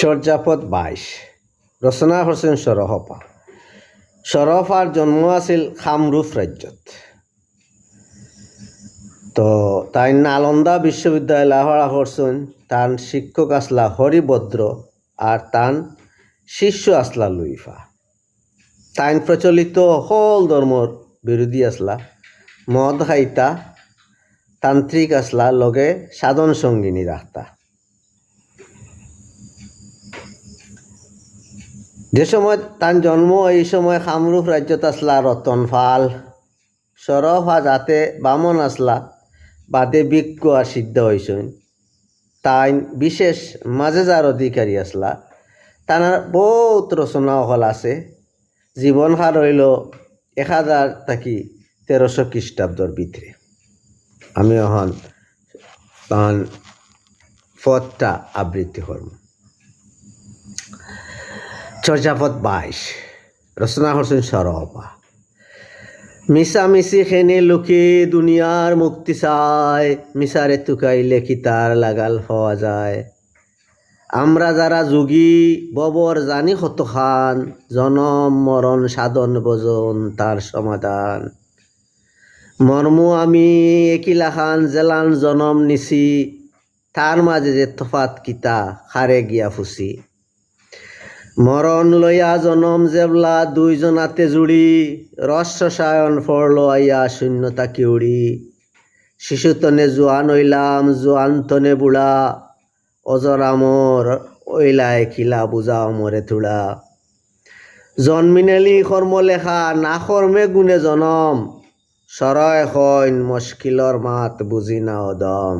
চর্যাপদ বাইশ। রচনা করছেন সরহপা সরহপার জন্ম আছিল খামরুফ রাজ্যত তো তাই নালন্দা বিশ্ববিদ্যালয় লাহোরা করছেন তার শিক্ষক আসলা হরিভদ্র আর তান শিষ্য আসলা লুইফা। তাইন প্রচলিত সকল ধর্মর বিরোধী আসলা মদ খাইতা তান্ত্রিক আসলা লগে সাধন সঙ্গিনী রাখতা যে সময় তার জন্ম, এই সময় কামরূপ রাজ্যত আসলা রতনফাল সরফা যাতে বামন আসলা বাদে বিজ্ঞ আর সিদ্ধ হয়েছেন তাই বিশেষ মাজেজার অধিকারী আসলা তানার বহুত রচনা হল আছে। জীবন হার হইল এক হাজার থাকি তেরোশো খ্রিস্টাব্দর ভিতরে আমি এখন তান পথটা আবৃত্তি করব চর্যাপদ বাইশ। রচনা করছেন সরবা মিশামিশি খেনে লোকে দুনিয়ার মুক্তি চায় মিশারে তুকাইলে কি তার লাগাল পাওয়া যায়। আমরা যারা যোগী ববর জানি কত খান, জনম মরণ সাধন ভজন তার সমাধান। মর্ম আমি একিলা খান জেলান জনম নিছি তার মাঝে যে তফাত কিতা খারে গিয়া ফুসি মরণ লইয়া জনম জেবলা দুইজনাতে জুড়ি রসায়ন ফরল আইয়া শূন্যতা কিউড়ি শিশুতনে জোয়ান হইলাম জোয়ান তনে বুড়া অজরামর ওইলায় খিলা বুঝা মরে তুড়া জন্মিনেলি কর্ম লেখা, না কর্মে গুণে জনম, সরয় হইন মুশকিলর মাত বুঝি না অদম।